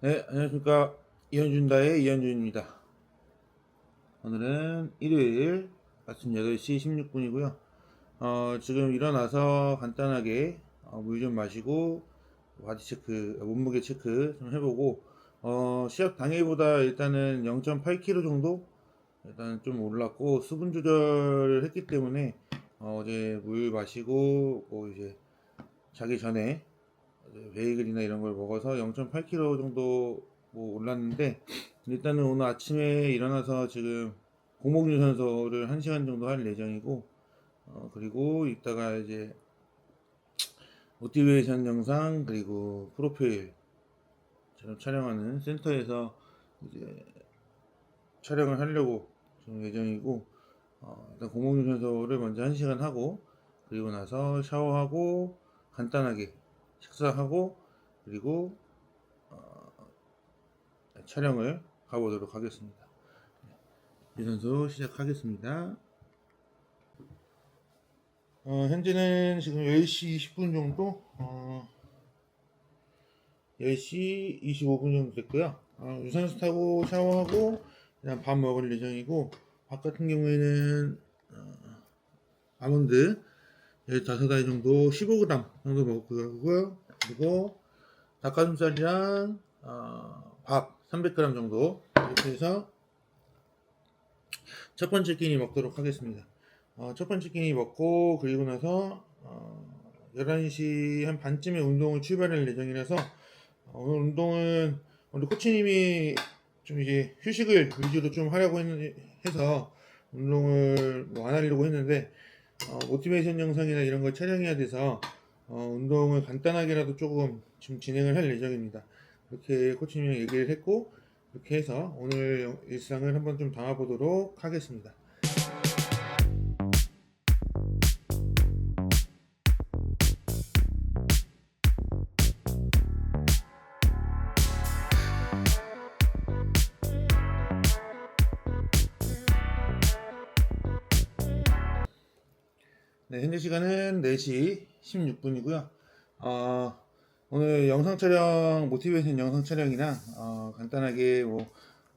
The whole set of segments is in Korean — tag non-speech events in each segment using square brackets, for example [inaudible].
네, 안녕하십니까. 이현준다의 이현준입니다. 오늘은 일요일 아침 8시 16분이고요. 어, 지금 일어나서 간단하게 어, 물좀 마시고 바디 체크, 몸무게 체크 좀 해보고 어, 시합 당일보다 일단은 0.8kg 정도 일단 좀 올랐고 수분 조절을 했기 때문에 어, 어제 물 마시고 뭐 이제 자기 전에 베이글이나 이런 걸 먹어서 0.8kg 정도 뭐 올랐는데 일단은 오늘 아침에 일어나서 지금 공복 유산소를 1시간 정도 할 예정이고 어 그리고 이따가 이제 모티베이션 영상 그리고 프로필 저는 촬영하는 센터에서 이제 촬영을 하려고 지금 예정이고 어 일단 공복 유산소를 먼저 1시간 하고 그리고 나서 샤워하고 간단하게 식사하고 그리고 어, 촬영을 가보도록 하겠습니다. 유산소 시작하겠습니다. 어, 현재는 지금 10시 20분 정도, 어, 10시 25분 정도 됐고요. 어, 유산소 타고 샤워하고 그냥 밥 먹을 예정이고 밥 같은 경우에는 어, 아몬드 15알 정도 15g 정도 먹을 거고요. 그리고 닭가슴살이랑 어, 밥 300g 정도 이렇게 해서 첫 번째 끼니 먹도록 하겠습니다. 어, 첫 번째 끼니 먹고 그리고 나서 어, 11시 한 반쯤에 운동을 출발할 예정이라서 어, 오늘 운동은 우리 코치님이 좀 이제 휴식을 위주로 좀 하려고 했, 해서 운동을 뭐 안 하려고 했는데 어, 모티베이션 영상이나 이런 걸 촬영해야 돼서 어, 운동을 간단하게라도 조금 지금 진행을 할 예정입니다. 그렇게 코치님이 얘기를 했고 그렇게 해서 오늘 영- 일상을 한번 좀 담아보도록 하겠습니다. 현재 시간은 4시 16분이고요. 어, 오늘 영상 촬영, 모티베이션 영상 촬영이나, 어, 간단하게 뭐,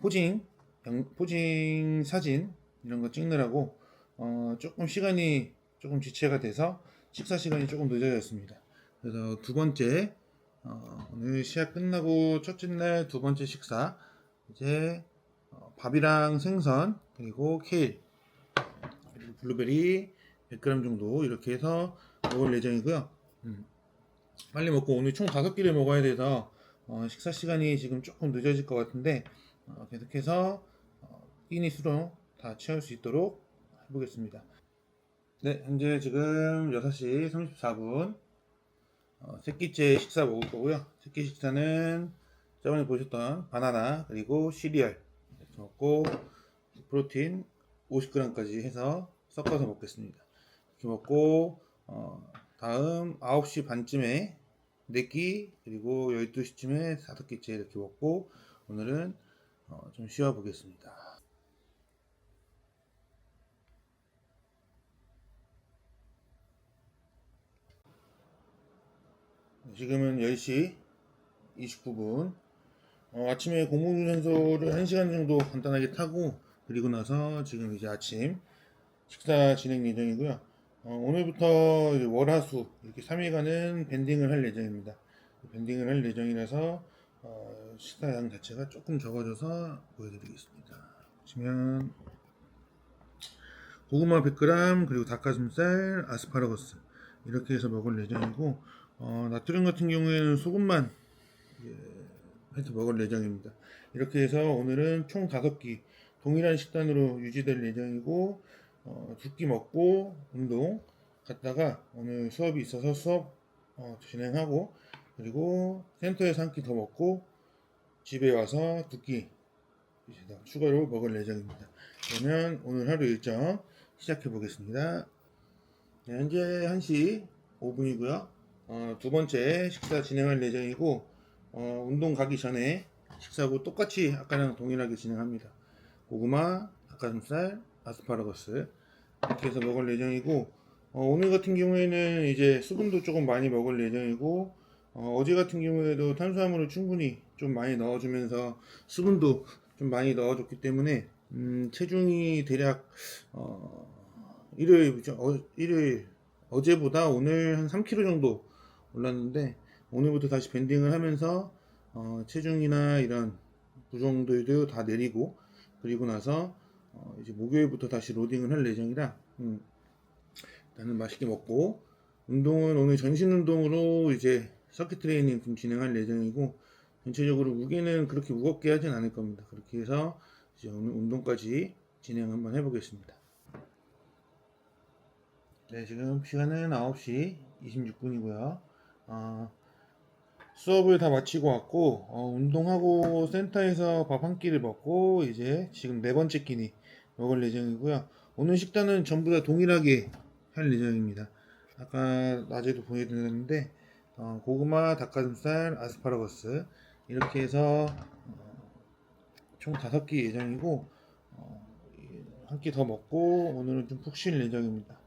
포징, 영- 포징 사진, 이런 거 찍느라고, 어, 조금 시간이 조금 지체가 돼서 식사 시간이 조금 늦어졌습니다. 그래서 두 번째, 어, 오늘 시합 끝나고 첫째 날 두 번째 식사, 이제, 어, 밥이랑 생선, 그리고 케일, 그리고 블루베리, 100g 정도 이렇게 해서 먹을 예정이고요. 음. 빨리 먹고 오늘 총 5끼를 먹어야 돼서 어, 식사 시간이 지금 조금 늦어질 것 같은데 어, 계속해서 어, 끼니 수로 다 채울 수 있도록 해보겠습니다. 네, 현재 지금 6시 34분 어, 새끼째 식사 먹을 거고요. 새끼 식사는 저번에 보셨던 바나나 그리고 시리얼 먹고 프로틴 50g까지 해서 섞어서 먹겠습니다. 먹고 어, 다음 9시 반쯤에 4끼 그리고 12시쯤에 5끼째 이렇게 먹고 오늘은 어, 좀 쉬어 보겠습니다. 지금은 10시 29분 어, 아침에 공공유산소를 1시간 정도 간단하게 타고 그리고 나서 지금 이제 아침 식사 진행 예정이고요. 어, 오늘부터 월화수 이렇게 3일간은 밴딩을 할 예정입니다. 밴딩을 할 예정이라서 어, 식사량 자체가 조금 적어져서 보여드리겠습니다. 보시면 고구마 100g 그리고 닭가슴살, 아스파라거스 이렇게 해서 먹을 예정이고 어, 나트륨 같은 경우에는 소금만 예, 해서 먹을 예정입니다. 이렇게 해서 오늘은 총 5끼 동일한 식단으로 유지될 예정이고 어, 두끼 먹고 운동 갔다가 오늘 수업이 있어서 수업 어, 진행하고 그리고 센터에서 한 끼 더 먹고 집에 와서 두끼 추가로 먹을 예정입니다. 그러면 오늘 하루 일정 시작해 보겠습니다. 네, 현재 1시 5분이고요. 어, 두 번째 식사 진행할 예정이고 어, 운동 가기 전에 식사하고 똑같이 아까랑 동일하게 진행합니다. 고구마, 닭가슴살, 아스파라거스. 이렇게 해서 먹을 예정이고 어, 오늘 같은 경우에는 이제 수분도 조금 많이 먹을 예정이고 어, 제 같은 경우에도 탄수화물을 충분히 좀 많이 넣어주면서 수분도 좀 많이 넣어줬기 때문에 음, 체중이 대략 어, 일요일 어, 일요일 어제보다 오늘 한 3kg 정도 올랐는데 오늘부터 다시 밴딩을 하면서 어, 체중이나 이런 부정도도 다 내리고 그리고 나서 어, 이제 목요일부터 다시 로딩을 할 예정이라 음, 나는 맛있게 먹고 운동은 오늘 전신 운동으로 이제 서킷 트레이닝 좀 진행할 예정이고 전체적으로 무게는 그렇게 무겁게 하진 않을 겁니다. 그렇게 해서 이제 오늘 운동까지 진행 한번 해보겠습니다. 네, 지금 시간은 9시 26분이고요. 어, 수업을 다 마치고 왔고 어, 운동하고 센터에서 밥 한 끼를 먹고 이제 지금 네 번째 끼니 먹을 예정이고요. 오늘 식단은 전부 다 동일하게 할 예정입니다. 아까 낮에도 보여드렸는데 어, 고구마, 닭가슴살, 아스파라거스 이렇게 해서 어, 총 다섯 끼 예정이고 어, 한끼 더 먹고 오늘은 좀 푹 쉴 예정입니다.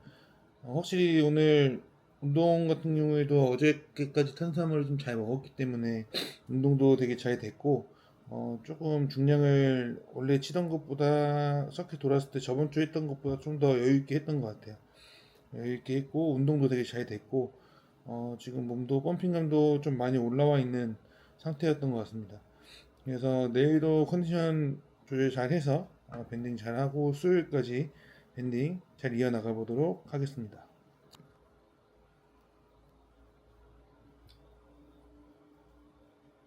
어, 확실히 오늘 운동 같은 경우에도 어저께까지 탄수화물을 좀 잘 먹었기 때문에 운동도 되게 잘 됐고 어, 조금 중량을 원래 치던 것보다 서킷 돌았을 때 저번 주에 했던 것보다 좀 더 여유 있게 했던 것 같아요. 여유 있게 했고 운동도 되게 잘 됐고 어, 지금 몸도 펌핑감도 좀 많이 올라와 있는 상태였던 것 같습니다. 그래서 내일도 컨디션 조절 잘 해서 어, 밴딩 잘 하고 수요일까지 밴딩 잘 이어나가 보도록 하겠습니다.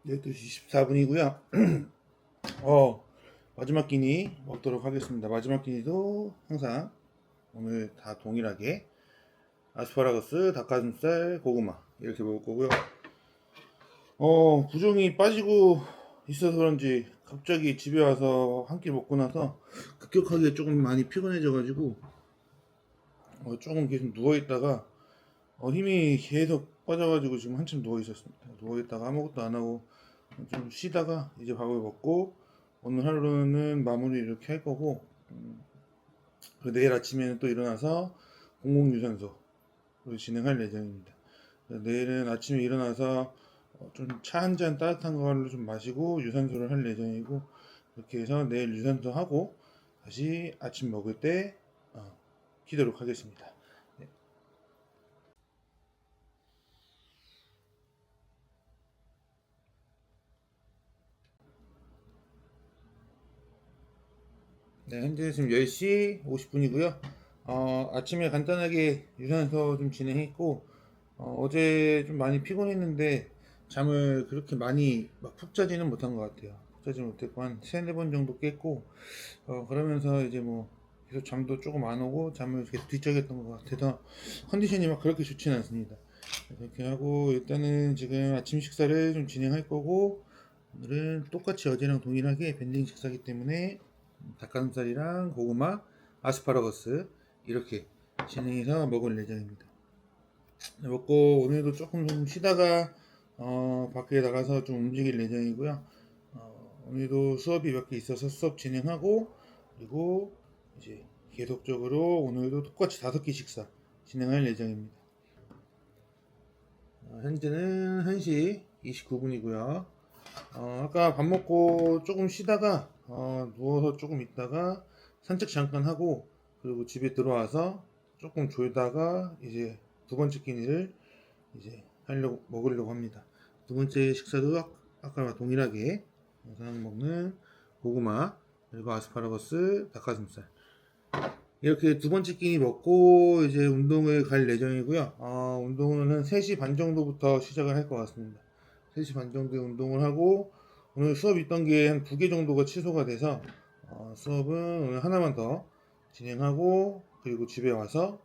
12시 24분이고요. [clears throat] 어, 마지막 끼니 먹도록 하겠습니다. 마지막 끼니도 항상 오늘 다 동일하게 아스파라거스, 닭가슴살, 고구마 이렇게 먹을 거고요. 어, 부종이 빠지고 있어서 그런지 갑자기 집에 와서 한 끼 먹고 나서 급격하게 조금 많이 피곤해져가지고 어, 조금 계속 누워 있다가 어, 힘이 계속 빠져가지고 지금 한참 누워 있었습니다. 누워 있다가 아무것도 안 하고 좀 쉬다가 이제 밥을 먹고 오늘 하루는 마무리 이렇게 할 거고 음, 내일 아침에는 또 일어나서 공공유산소를 진행할 예정입니다. 내일은 아침에 일어나서 어, 좀차 한 잔 따뜻한 걸로 좀 마시고 유산소를 할 예정이고 이렇게 해서 내일 유산소 하고 다시 아침 먹을 때 어, 키도록 하겠습니다. 네. 네, 현재 지금 10시 50분이고요. 어, 아침에 간단하게 유산소 좀 진행했고, 어, 제좀 많이 피곤했는데, 잠을 그렇게 많이 막 푹 자지는 못한 것 같아요. 푹 자지 못했고, 한 세네 번 정도 깼고, 어, 그러면서 이제 뭐, 계속 잠도 조금 안 오고, 잠을 계속 뒤척였던 것 같아서, 컨디션이 막 그렇게 좋지는 않습니다. 이렇게 하고, 일단은 지금 아침 식사를 좀 진행할 거고, 오늘은 똑같이 어제랑 동일하게 밴딩 식사기 때문에, 닭가슴살이랑 고구마, 아스파라거스 이렇게 진행해서 먹을 예정입니다. 네, 먹고 오늘도 조금 좀 쉬다가 어, 밖에 나가서 좀 움직일 예정이고요. 어, 오늘도 수업이 몇 개 있어서 수업 진행하고 그리고 이제 계속적으로 오늘도 똑같이 다섯 개 식사 진행할 예정입니다. 어, 현재는 1시 29분이고요. 어, 아까 밥 먹고 조금 쉬다가 어, 누워서 조금 있다가 산책 잠깐 하고 그리고 집에 들어와서 조금 졸다가 이제 두 번째 끼니를 이제 하려고 먹으려고 합니다. 두 번째 식사도 아, 아까와 동일하게 항상 먹는 고구마 그리고 아스파라거스 닭가슴살 이렇게 두 번째 끼니 먹고 이제 운동을 갈 예정이고요. 어, 운동은 한 3시 반 정도부터 시작을 할 것 같습니다. 3시 반 정도에 운동을 하고 오늘 수업 있던 게한두개 정도가 취소가 돼서 어, 수업은 오늘 하나만 더 진행하고 그리고 집에 와서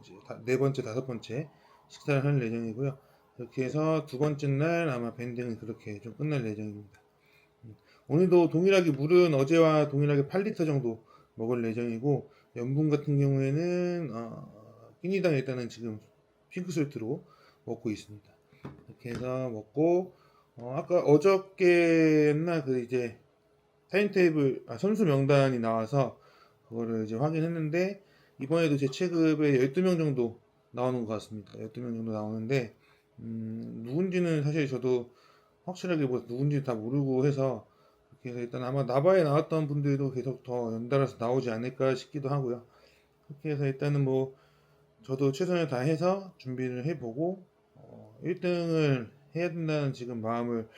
이제 다, 네 번째 다섯 번째 식사를 할 예정이고요. 이렇게 해서 두 번째 날 아마 밴딩은 그렇게 좀 끝날 예정입니다. 음, 오늘도 동일하게 물은 어제와 동일하게 8리터 정도 먹을 예정이고 염분 같은 경우에는 어, 끼니당 일단은 지금 핑크솔트로 먹고 있습니다. 이렇게 해서 먹고 어, 아까 어저께나 그 이제 타임테이블 아, 선수 명단이 나와서 그거를 이제 확인했는데 이번에도 제 체급에 12명 정도 나오는 것 같습니다. 12명 정도 나오는데 음, 누군지는 사실 저도 확실하게 뭐 누군지 다 모르고 해서 해서 일단 아마 나바에 나왔던 분들도 계속 더 연달아서 나오지 않을까 싶기도 하고요. 그렇게 해서 일단은 뭐 저도 최선을 다해서 준비를 해보고 어, 1등을 해야 된다는 지금 마음을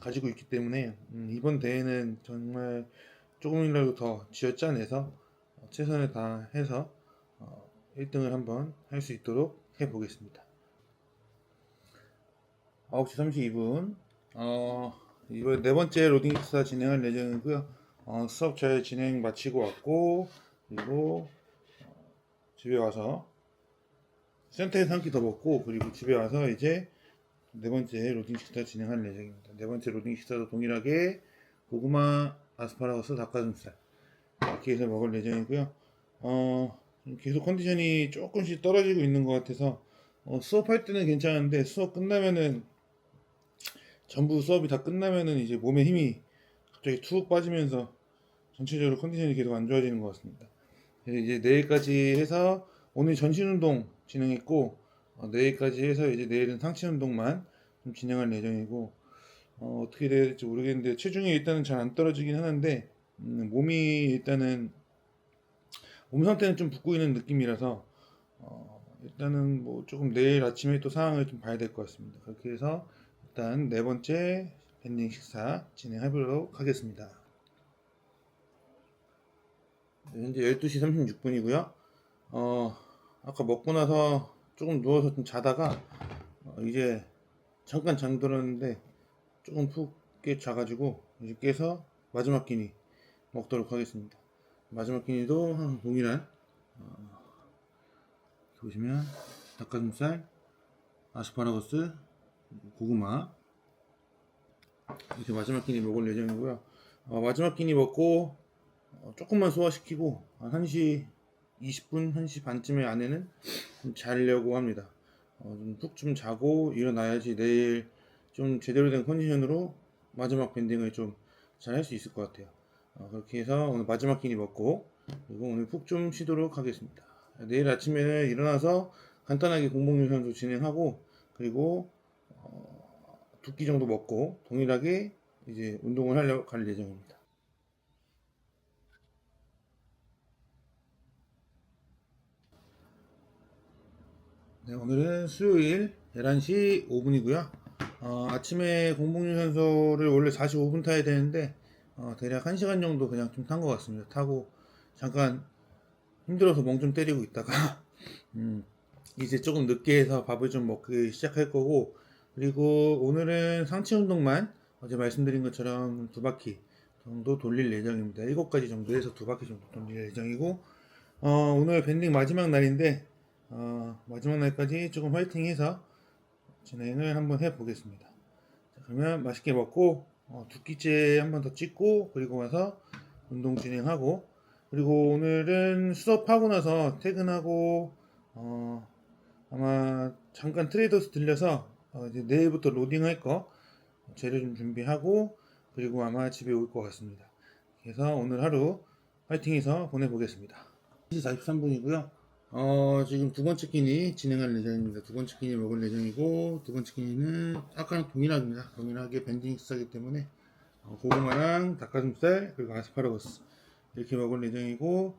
가지고 있기 때문에 음, 이번 대회는 정말 조금이라도 더 쥐어짜내서 어, 최선을 다해서 어, 1등을 한번 할 수 있도록 해보겠습니다. 9시 32분 어, 이번 네 번째 로딩 식사 진행할 예정이고요. 어, 수업 잘 진행 마치고 왔고 그리고 어, 집에 와서 센터에서 한 끼 더 먹고 그리고 집에 와서 이제 네 번째 로딩 식사 진행할 예정입니다. 네 번째 로딩 식사도 동일하게 고구마, 아스파라거스, 닭가슴살 이렇게 해서 먹을 예정이고요. 어, 계속 컨디션이 조금씩 떨어지고 있는 것 같아서 어, 수업할 때는 괜찮은데 수업 끝나면은 전부 수업이 다 끝나면은 이제 몸에 힘이 갑자기 툭 빠지면서 전체적으로 컨디션이 계속 안 좋아지는 것 같습니다. 이제 내일까지 해서 오늘 전신 운동 진행했고 어, 내일까지 해서 이제 내일은 상체 운동만 좀 진행할 예정이고 어, 떻게 될지 모르겠는데 체중이 일단은 잘 안 떨어지긴 하는데 음, 몸이 일단은 몸 상태는 좀 붓고 있는 느낌이라서 어, 일단은 뭐 조금 내일 아침에 또 상황을 좀 봐야 될 것 같습니다. 그렇게 해서 일단 네 번째 밴딩 식사 진행해보도록 하겠습니다. 네, 현재 12시 36분이고요. 어, 아까 먹고 나서 조금 누워서 좀 자다가 어, 이제 잠깐 잠들었는데 조금 푹 깨 자가지고 이제 깨서 마지막 끼니 먹도록 하겠습니다. 마지막 끼니도 한 동일한 어, 보시면 닭가슴살, 아스파라거스, 고구마 이렇게 마지막 끼니 먹을 예정이고요. 어, 마지막 끼니 먹고 어, 조금만 소화시키고 한 1시 20분, 1시 반쯤에 안에는 좀 자려고 합니다. 어, 푹좀 자고 일어나야지 내일 좀 제대로 된 컨디션으로 마지막 밴딩을 좀 잘 할 수 있을 것 같아요. 어, 그렇게 해서 오늘 마지막 끼니 먹고 그리고 오늘 푹 좀 쉬도록 하겠습니다. 내일 아침에는 일어나서 간단하게 공복 유산소 진행하고 그리고 어, 두끼 정도 먹고 동일하게 이제 운동을 하려 갈 예정입니다. 네, 오늘은 수요일 11시 5분이고요. 어, 아침에 공복유산소를 원래 45분 타야 되는데 어, 대략 1시간 정도 그냥 좀 탄 것 같습니다. 타고 잠깐 힘들어서 멍 좀 때리고 있다가 [laughs] 음, 이제 조금 늦게 해서 밥을 좀 먹기 시작할 거고 그리고 오늘은 상체 운동만 어제 말씀드린 것처럼 두 바퀴 정도 돌릴 예정입니다. 7가지 정도 해서 두 바퀴 정도 돌릴 예정이고 어, 오늘 밴딩 마지막 날인데 어, 마지막 날까지 조금 화이팅해서 진행을 한번 해 보겠습니다. 그러면 맛있게 먹고 어, 두 끼째 한번 더 찍고 그리고 와서 운동 진행하고 그리고 오늘은 수업하고 나서 퇴근하고 어, 아마 잠깐 트레이더스 들려서 어, 이제 내일부터 로딩할 거 재료 좀 준비하고 그리고 아마 집에 올 것 같습니다. 그래서 오늘 하루 파이팅해서 보내보겠습니다. 1시 43분이고요. 어, 지금 두 번째 끼니 진행할 예정입니다. 두 번째 끼니 먹을 예정이고, 두 번째 끼니는 아까랑 동일합니다. 동일하게 밴딩 식사기 때문에, 어, 고구마랑 닭가슴살, 그리고 아스파라거스. 이렇게 먹을 예정이고,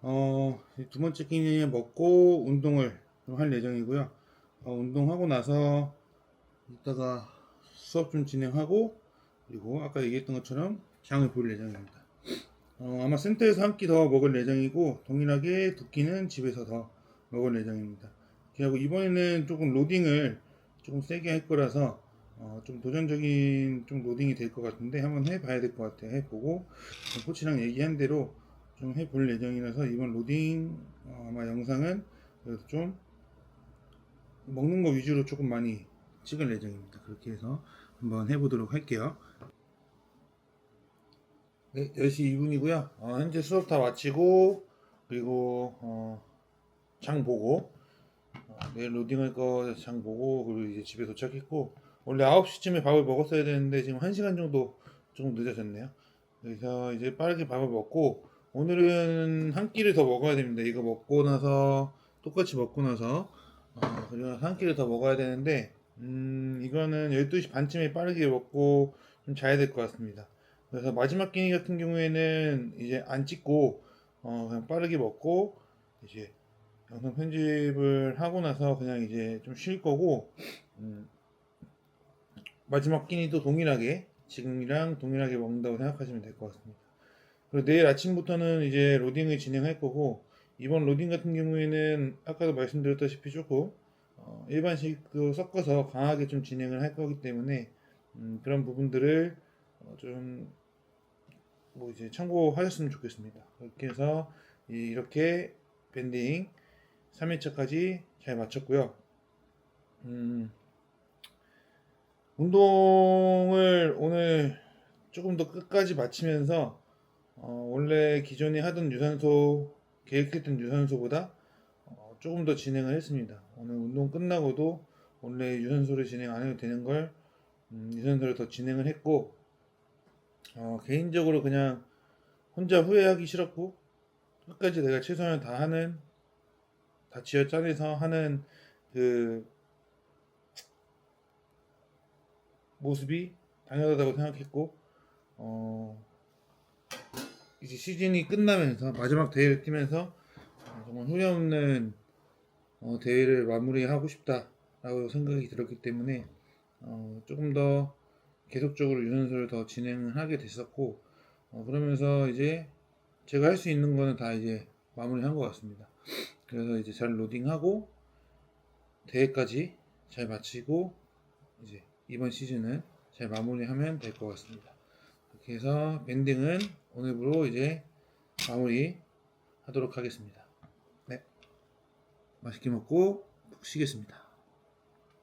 어, 두 번째 끼니 먹고 운동을 좀할 예정이고요. 어, 운동하고 나서, 이따가 수업 좀 진행하고, 그리고 아까 얘기했던 것처럼 장을 볼 예정입니다. 어, 아마 센터에서 한 끼 더 먹을 예정이고 동일하게 두 끼는 집에서 더 먹을 예정입니다. 그리고 이번에는 조금 로딩을 조금 세게 할 거라서 어, 좀 도전적인 좀 로딩이 될 것 같은데 한번 해봐야 될 것 같아요. 해보고 코치랑 얘기한 대로 좀 해볼 예정이라서 이번 로딩 어, 아마 영상은 그래도 좀 먹는 거 위주로 조금 많이 찍을 예정입니다. 그렇게 해서 한번 해보도록 할게요. 네, 10시 2분이고요. 어, 현재 수업 다 마치고 그리고 어, 장 보고 어, 내일 로딩할 거 장 보고 그리고 이제 집에 도착했고 원래 9시쯤에 밥을 먹었어야 되는데 지금 1시간 정도 조금 늦어졌네요. 그래서 이제 빠르게 밥을 먹고 오늘은 한 끼를 더 먹어야 됩니다. 이거 먹고 나서 똑같이 먹고 나서 어, 그리고 한 끼를 더 먹어야 되는데 음, 이거는 12시 반쯤에 빠르게 먹고 좀 자야 될 것 같습니다. 그래서 마지막 끼니 같은 경우에는 이제 안 찍고 어, 그냥 빠르게 먹고 이제 영상 편집을 하고 나서 그냥 이제 좀 쉴 거고 음, 마지막 끼니도 동일하게 지금이랑 동일하게 먹는다고 생각하시면 될 것 같습니다. 그리고 내일 아침부터는 이제 로딩을 진행할 거고 이번 로딩 같은 경우에는 아까도 말씀드렸다시피 조금 어, 일반식도 섞어서 강하게 좀 진행을 할 거기 때문에 음, 그런 부분들을 어, 좀 뭐 이제 참고하셨으면 좋겠습니다. 그렇게 해서 이- 이렇게 밴딩 3일차까지 잘 마쳤고요. 음, 운동을 오늘 조금 더 끝까지 마치면서 어, 원래 기존에 하던 유산소 계획했던 유산소보다 어, 조금 더 진행을 했습니다. 오늘 운동 끝나고도 원래 유산소를 진행 안 해도 되는 걸 음, 유산소를 더 진행을 했고 어, 개인적으로 그냥 혼자 후회하기 싫었고 끝까지 내가 최선을 다하는 다 쥐어 짜내서 하는 그 모습이 당연하다고 생각했고 어, 이제 시즌이 끝나면서 마지막 대회를 뛰면서 어, 정말 후회 없는 어, 대회를 마무리하고 싶다라고 생각이 들었기 때문에 어, 조금 더 계속적으로 유연소를 더 진행을 하게 됐었고 어, 그러면서 이제 제가 할 수 있는 거는 다 이제 마무리한 것 같습니다. 그래서 이제 잘 로딩하고 대회까지 잘 마치고 이제 이번 시즌은 잘 마무리하면 될 것 같습니다. 그렇게 해서 밴딩은 오늘부로 이제 마무리 하도록 하겠습니다. 네. 맛있게 먹고 푹 쉬겠습니다.